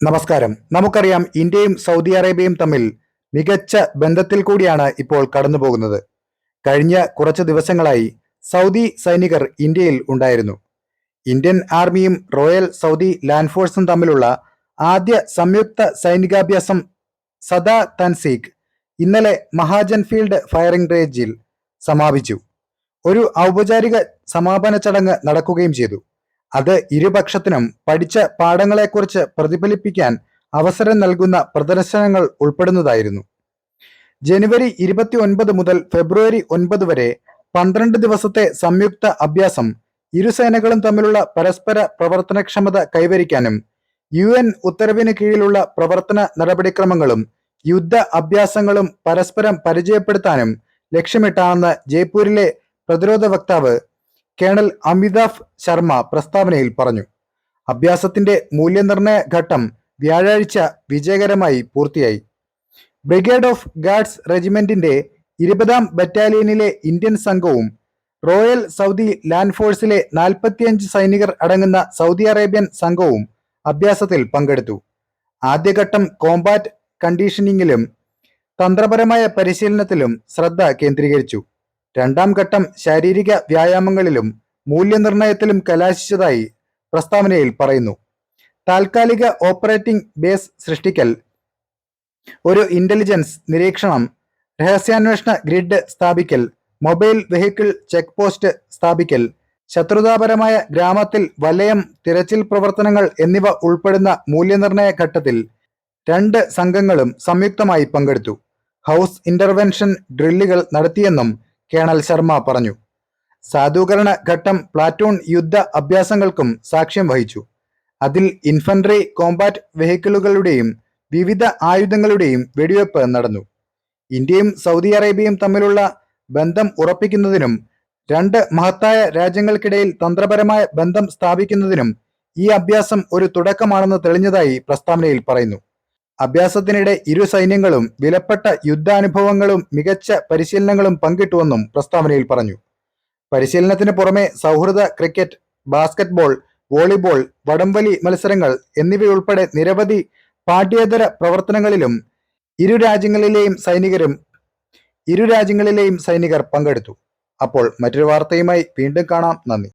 നമസ്കാരം. നമുക്കറിയാം ഇന്ത്യയും സൗദി അറേബ്യയും തമ്മിൽ മികച്ച ബന്ധത്തിൽ കൂടിയാണ് ഇപ്പോൾ കടന്നു പോകുന്നത്. കഴിഞ്ഞ കുറച്ച് ദിവസങ്ങളായി സൗദി സൈനികർ ഇന്ത്യയിൽ ഉണ്ടായിരുന്നു. ഇന്ത്യൻ ആർമിയും റോയൽ സൗദി ലാൻഡ് ഫോഴ്സും തമ്മിലുള്ള ആദ്യ സംയുക്ത സൈനികാഭ്യാസം സദാ തൻസീഖ് ഇന്നലെ മഹാജൻ ഫീൽഡ് ഫയറിംഗ് റേഞ്ചിൽ സമാപിച്ചു. ഒരു ഔപചാരിക സമാപന ചടങ്ങ് നടക്കുകയും ചെയ്തു. അത് ഇരുപക്ഷത്തിനും പഠിച്ച പാഠങ്ങളെക്കുറിച്ച് പ്രതിഫലിപ്പിക്കാൻ അവസരം നൽകുന്ന പ്രദർശനങ്ങൾ ഉൾപ്പെടുന്നതായിരുന്നു. ജനുവരി ഇരുപത്തി ഒൻപത് മുതൽ ഫെബ്രുവരി ഒൻപത് വരെ പന്ത്രണ്ട് ദിവസത്തെ സംയുക്ത അഭ്യാസം ഇരുസേനകളും തമ്മിലുള്ള പരസ്പര പ്രവർത്തനക്ഷമത കൈവരിക്കാനും യു എൻ ഉത്തരവിന് കീഴിലുള്ള പ്രവർത്തന നടപടിക്രമങ്ങളും യുദ്ധ അഭ്യാസങ്ങളും പരസ്പരം പരിചയപ്പെടുത്താനും ലക്ഷ്യമിട്ടാണെന്ന് ജയ്പൂരിലെ പ്രതിരോധ വക്താവ് കേണൽ അമിതാഭ് ശർമ്മ പ്രസ്താവനയിൽ പറഞ്ഞു. അഭ്യാസത്തിന്റെ മൂല്യനിർണയ ഘട്ടം വ്യാഴാഴ്ച വിജയകരമായി പൂർത്തിയായി. ബ്രിഗേഡ് ഓഫ് ഗാർഡ്സ് റെജിമെന്റിന്റെ ഇരുപതാം ബറ്റാലിയനിലെ ഇന്ത്യൻ സംഘവും റോയൽ സൗദി ലാൻഡ് ഫോഴ്സിലെ നാൽപ്പത്തിയഞ്ച് സൈനികർ അടങ്ങുന്ന സൗദി അറേബ്യൻ സംഘവും അഭ്യാസത്തിൽ പങ്കെടുത്തു. ആദ്യഘട്ടം കോമ്പാറ്റ് കണ്ടീഷനിങ്ങിലും തന്ത്രപരമായ പരിശീലനത്തിലും ശ്രദ്ധ കേന്ദ്രീകരിച്ചു. രണ്ടാം ഘട്ടം ശാരീരിക വ്യായാമങ്ങളിലും മൂല്യനിർണയത്തിലും കലാശിച്ചതായി പ്രസ്താവനയിൽ പറയുന്നു. താൽക്കാലിക ഓപ്പറേറ്റിംഗ് ബേസ് സൃഷ്ടിക്കൽ ഒരു ഇന്റലിജൻസ് നിരീക്ഷണം രഹസ്യാന്വേഷണ ഗ്രിഡ് സ്ഥാപിക്കൽ മൊബൈൽ വെഹിക്കിൾ ചെക്ക് പോസ്റ്റ് സ്ഥാപിക്കൽ ശത്രുതാപരമായ ഗ്രാമത്തിൽ വലയം തിരച്ചിൽ പ്രവർത്തനങ്ങൾ എന്നിവ ഉൾപ്പെടുന്ന മൂല്യനിർണയ ഘട്ടത്തിൽ രണ്ട് സംഘങ്ങളും സംയുക്തമായി പങ്കെടുത്തു. ഹൗസ് ഇന്റർവെൻഷൻ ഡ്രില്ലുകൾ നടത്തിയെന്നും കേണൽ ശർമ്മ പറഞ്ഞു. സാധൂകരണ ഘട്ടം പ്ലാറ്റൂൺ യുദ്ധ അഭ്യാസങ്ങൾക്കും സാക്ഷ്യം വഹിച്ചു. അതിൽ ഇൻഫൻട്രി കോമ്പാറ്റ് വെഹിക്കിളുകളുടെയും വിവിധ ആയുധങ്ങളുടെയും വെടിവെപ്പ് നടന്നു. ഇന്ത്യയും സൗദി അറേബ്യയും തമ്മിലുള്ള ബന്ധം ഉറപ്പിക്കുന്നതിനും രണ്ട് മഹത്തായ രാജ്യങ്ങൾക്കിടയിൽ തന്ത്രപരമായ ബന്ധം സ്ഥാപിക്കുന്നതിനും ഈ അഭ്യാസം ഒരു തുടക്കമാണെന്ന് തെളിഞ്ഞതായി പ്രസ്താവനയിൽ പറയുന്നു. അഭ്യാസത്തിനിടെ ഇരു സൈന്യങ്ങളും വിലപ്പെട്ട യുദ്ധാനുഭവങ്ങളും മികച്ച പരിശീലനങ്ങളും പങ്കിട്ടുവെന്നും പ്രസ്താവനയിൽ പറഞ്ഞു. പരിശീലനത്തിന് പുറമെ സൗഹൃദ ക്രിക്കറ്റ് ബാസ്കറ്റ്ബോൾ വോളിബോൾ വടംവലി മത്സരങ്ങൾ എന്നിവയുൾപ്പെടെ നിരവധി പാഠ്യേതര പ്രവർത്തനങ്ങളിലും ഇരു രാജ്യങ്ങളിലെയും സൈനികരും ഇരു രാജ്യങ്ങളിലെയും സൈനികർ പങ്കെടുത്തു. അപ്പോൾ മറ്റൊരു വാർത്തയുമായി വീണ്ടും കാണാം. നന്ദി.